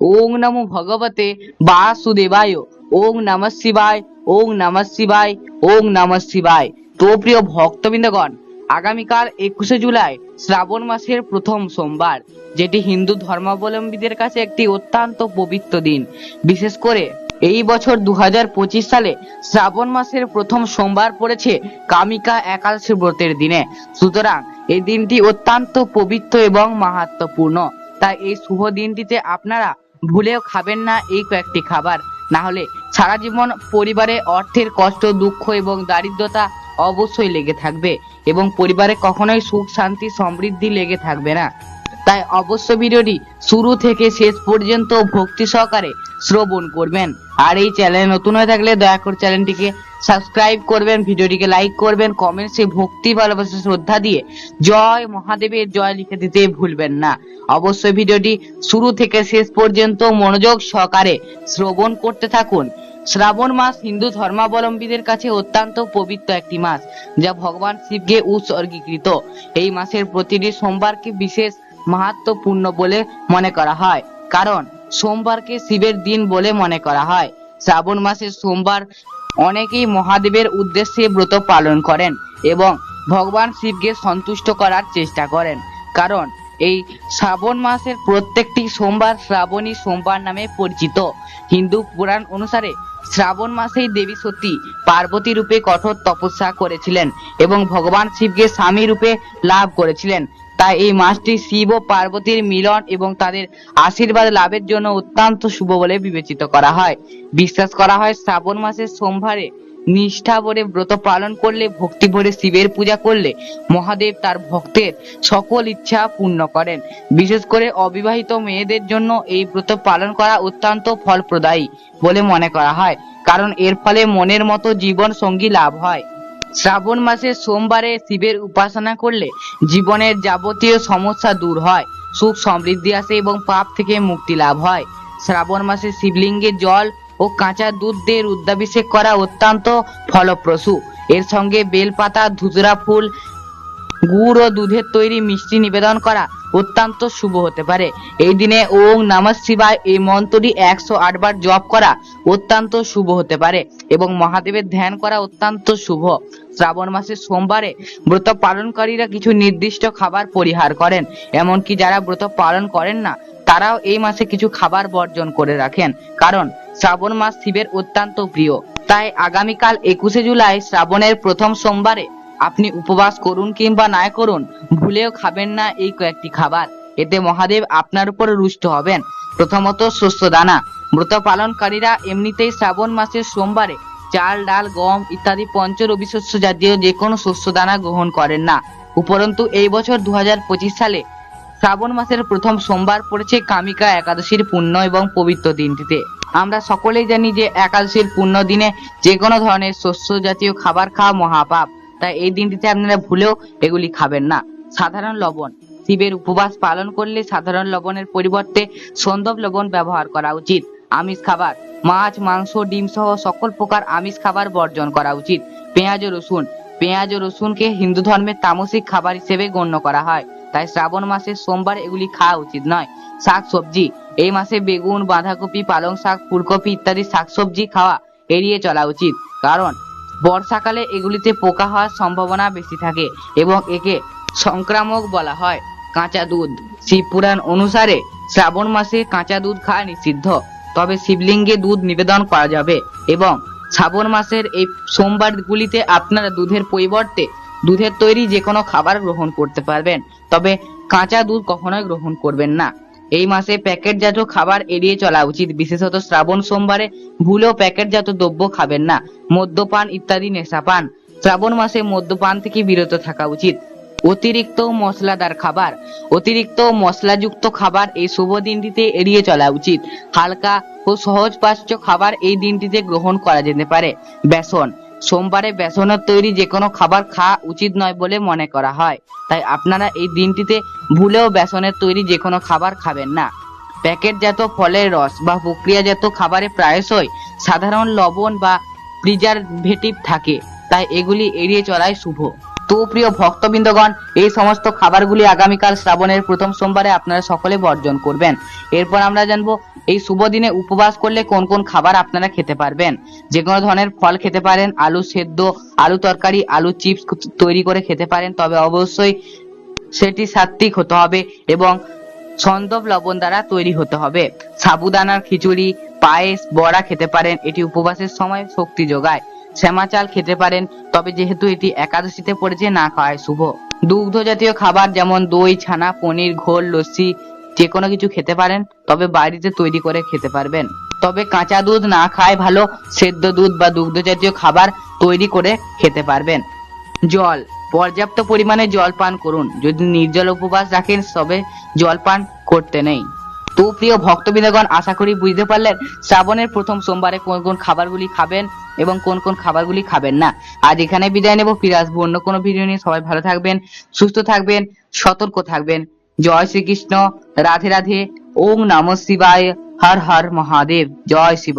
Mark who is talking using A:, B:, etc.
A: ওং নমো ভগবতে বাসুদেবায় ওং নমঃ শিবায় ওং নমঃ শিবায় ওং নমঃ শিবায় তো প্রিয় ভক্তবৃন্দগণ আগামীকাল একুশে জুলাই শ্রাবণ মাসের প্রথম সোমবার, যেটি হিন্দু ধর্মাবলম্বীদের কাছে একটি অত্যন্ত পবিত্র দিন। বিশেষ করে এই বছর দু পঁচিশ সালে শ্রাবণ মাসের প্রথম সোমবার পড়েছে কামিকা একাদশী ব্রতের দিনে। সুতরাং এই দিনটি অত্যন্ত পবিত্র এবং মাহাত্মপূর্ণ তাই এই শুভ দিনটিতে আপনারা ভুলেও খাবেন না এই কয়েকটি খাবার। না হলে সারা জীবন পরিবারে অর্থের কষ্ট, দুঃখ এবং দারিদ্রতা অবশ্যই লেগে থাকবে এবং পরিবারে কখনোই সুখ, শান্তি, সমৃদ্ধি লেগে থাকবে না। তাই অবশ্য ভিডিওটি শুরু থেকে শেষ পর্যন্ত ভক্তি সহকারে শ্রবণ করবেন। আর এই চ্যানেল নতুন হয়ে থাকলে দয়া করে চ্যানেলটিকে সাবস্ক্রাইব করবেন, ভিডিওটিকে লাইক করবেন কমেন্টসে ভক্তি, ভালোবাসা, শ্রদ্ধা দিয়ে জয় মহাদেবের জয় লিখে দিতে ভুলবেন না। অবশ্যই ভিডিওটি শুরু থেকে শেষ পর্যন্ত মনোযোগ সহকারে শ্রবণ করতে থাকুন। শ্রাবণ মাস হিন্দু ধর্মাবলম্বীদের কাছে অত্যন্ত পবিত্র একটি মাস, যা ভগবান শিবকে উৎসর্গীকৃত। এই মাসের প্রতিটি সোমবারকে বিশেষ মাহাত্মপূর্ণ বলে মনে করা হয়। কারণ, সোমবারকে শিবের দিন বলে মনে করা হয়। শ্রাবণ মাসের সোমবার অনেকেই মহাদেবের উদ্দেশ্যে ব্রত পালন করেন এবং ভগবান শিবকে সন্তুষ্ট করার চেষ্টা করেন। কারণ, এই শ্রাবণ মাসের প্রত্যেকটি সোমবার শ্রাবণী সোমবার নামে পরিচিত। হিন্দু পুরাণ অনুসারে শ্রাবণ মাসেই দেবী সতী পার্বতী রূপে কঠোর তপস্যা করেছিলেন এবং ভগবান শিবকে স্বামী রূপে লাভ করেছিলেন। তাই এই মাসটি শিব ও পার্বতীর মিলন এবং তাদের আশীর্বাদ লাভের জন্য অত্যন্ত শুভ বলে বিবেচিত করা হয়। বিশ্বাস করা হয় শ্রাবণ মাসের সোমবারে নিষ্ঠা ভরে ব্রত পালন করলে, ভক্তি ভরে শিবের পূজা করলে মহাদেব তার ভক্তের সকল ইচ্ছা পূর্ণ করেন। বিশেষ করে অবিবাহিত মেয়েদের জন্য এই ব্রত পালন করা অত্যন্ত ফলপ্রদায়ী বলে মনে করা হয়, কারণ এর ফলে মনের মতো জীবন সঙ্গী লাভ হয়। শ্রাবণ মাসের সোমবারে শিবের উপাসনা করলে জীবনের যাবতীয় সমস্যা দূর হয়, সুখ সমৃদ্ধি আসে এবং পাপ থেকে মুক্তি লাভ হয়। শ্রাবণ মাসে শিবলিঙ্গে জল ও কাঁচা দুধ দিয়ে রুদ্রাভিষেক করা অত্যন্ত ফলপ্রসূ। এর সঙ্গে বেলপাতা ধুতরা ফুল, গুড় ও দুধের তৈরি মিষ্টি নিবেদন করা অত্যন্ত শুভ হতে পারে। এই দিনে ওং নমঃ শিবায় এই মন্ত্রটি একশো আট বার জপ করা অত্যন্ত শুভ হতে পারে এবং মহাদেবের ধ্যান করা অত্যন্ত শুভ। শ্রাবণ মাসের সোমবারে ব্রত পালনকারীরা কিছু নির্দিষ্ট খাবার পরিহার করেন, এমনকি যারা ব্রত পালন করেন না, তারাও এই মাসে কিছু খাবার বর্জন করে রাখেন, কারণ শ্রাবণ মাস শিবের অত্যন্ত প্রিয়। তাই আগামীকাল একুশে জুলাই শ্রাবণের প্রথম সোমবারে আপনি উপবাস করুন কিংবা না করুন, ভুলেও খাবেন না এই কয়েকটি খাবার। এতে মহাদেব আপনার উপর রুষ্ট হবেন। প্রথমত শস্য দানা। ব্রত পালনকারীরা এমনিতেই শ্রাবণ মাসের সোমবারে চাল, ডাল, গম ইত্যাদি পঞ্চ রবি শস্য জাতীয় যে কোনো শস্য দানা গ্রহণ করেন না। উপরন্তু এই বছর দু হাজার পঁচিশ সালে শ্রাবণ মাসের প্রথম সোমবার পড়েছে কামিকা একাদশীর পুণ্য এবং পবিত্র দিনটিতে। আমরা সকলেই জানি যে একাদশীর পুণ্য দিনে যে কোনো ধরনের শস্য জাতীয় খাবার খাওয়া মহাপাপ। তাই এই দিনটিতে আপনারা ভুলেও এগুলি খাবেন না। সাধারণ লবণ। শিবের উপবাস পালন করলে সাধারণ লবণের পরিবর্তে সন্দব লবণ ব্যবহার করা উচিত। আমিষ খাবার। মাছ, মাংস, ডিম সহ সকল প্রকার আমিষ খাবার বর্জন করা উচিত। পেঁয়াজ ও রসুন। পেঁয়াজ ও রসুনকে হিন্দু ধর্মের তামসিক খাবার হিসেবে গণ্য করা হয়। তাই শ্রাবণ মাসে সোমবার এগুলি খাওয়া উচিত নয়। শাক সবজি। এই মাসে বেগুন, বাঁধাকপি, পালং শাক, ফুলকপি ইত্যাদি শাকসবজি খাওয়া এড়িয়ে চলা উচিত। কারণ বর্ষাকালে এগুলিতে পোকা হওয়ার সম্ভাবনা বেশি থাকে এবং একে সংক্রামক বলা হয়, কাঁচা দুধ। শিব পুরাণ অনুসারে শ্রাবণ মাসে কাঁচা দুধ খাওয়া নিষিদ্ধ। তবে শিবলিঙ্গে দুধ নিবেদন করা যাবে এবং শ্রাবণ মাসের এই সোমবারগুলিতে আপনারা দুধের পরিবর্তে দুধের তৈরি যে কোনো খাবার গ্রহণ করতে পারবেন। তবে কাঁচা দুধ কখনোই গ্রহণ করবেন না। এই মাসে প্যাকেটজাত খাবার এড়িয়ে চলা উচিত। বিশেষত শ্রাবণ সোমবারে ভুলেও প্যাকেটজাত দ্রব্য খাবেন না। মদ্যপান ইত্যাদি নেশা পান। শ্রাবণ মাসে মদ্যপান থেকে বিরত থাকা উচিত। অতিরিক্ত মশলাদার খাবার, অতিরিক্ত মশলাযুক্ত খাবার এই শুভ দিনটিতে এড়িয়ে চলা উচিত। হালকা ও সহজ পাচ্য খাবার এই দিনটিতে গ্রহণ করা যেতে পারে। বেসন সোমবারে বেসনের তৈরি যে কোনো খাবার খাওয়া উচিত নয় বলে মনে করা হয়। তাই আপনারা এই দিনটিতে ভুলেও বেসনের তৈরি যে কোনো খাবার খাবেন না। প্যাকেটজাত ফলের রস বা প্রক্রিয়াজাত খাবারে প্রায়শই সাধারণ লবণ বা প্রিজারভেটিভ থাকে। তাই এগুলি এড়িয়ে চলাই শুভ। তো প্রিয় ভক্তবৃন্দগণ, এই সমস্ত খাবারগুলি আগামীকাল শ্রাবণের প্রথম সোমবারে আপনারা সকলে বর্জন করবেন। এরপর আমরা জানব, এই শুভ দিনে উপবাস করলে কোন কোন খাবার আপনারা খেতে পারবেন? যে কোনো ধরনের ফল খেতে পারেন, আলু সেদ্ধ, আলু তরকারি, আলু চিপস তৈরি করে খেতে পারেন, তবে অবশ্যই সেটি সাত্বিক হতে হবে এবং সন্দব লবণ দ্বারা তৈরি হতে হবে। সাবুদানার খিচুড়ি, পায়েস, বড়া খেতে পারেন, এটি উপবাসের সময় শক্তি যোগায়। শ্যামা চাল খেতে পারেন, তবে যেহেতু এটি একাদশীতে পড়েছে, না খাওয়ায় শুভ। দুগ্ধ জাতীয় খাবার যেমন দই, ছানা, পনির, ঘোল, লস্যি যে কোনো কিছু খেতে পারেন, তবে বাড়িতে তৈরি করে খেতে পারবেন। তবে কাঁচা দুধ না খায় ভালো, সেদ্ধ দুধ বা দুগ্ধ জাতীয় খাবার তৈরি করে খেতে পারবেন। জল, পর্যাপ্ত পরিমাণে জল পান করুন। যদি নির্জল উপবাস রাখেন, তবে জল পান করতে নেই। তো প্রিয় ভক্তবৃন্দগণ, আশা করি বুঝতে পারলেন, শ্রাবণের প্রথম সোমবারে কোন কোন খাবারগুলি খাবেন এবং কোন কোন খাবারগুলি খাবেন না। আজ এখানে বিদায় নেব, ফিরে আসব অন্য কোনো ভিডিও নিয়ে। সবাই ভালো থাকবেন, সুস্থ থাকবেন, সতর্ক থাকবেন। জয় শ্রীকৃষ্ণ, রাধে রাধে, ওম নম শিবায়, হর হর মহাদেব। জয় শিব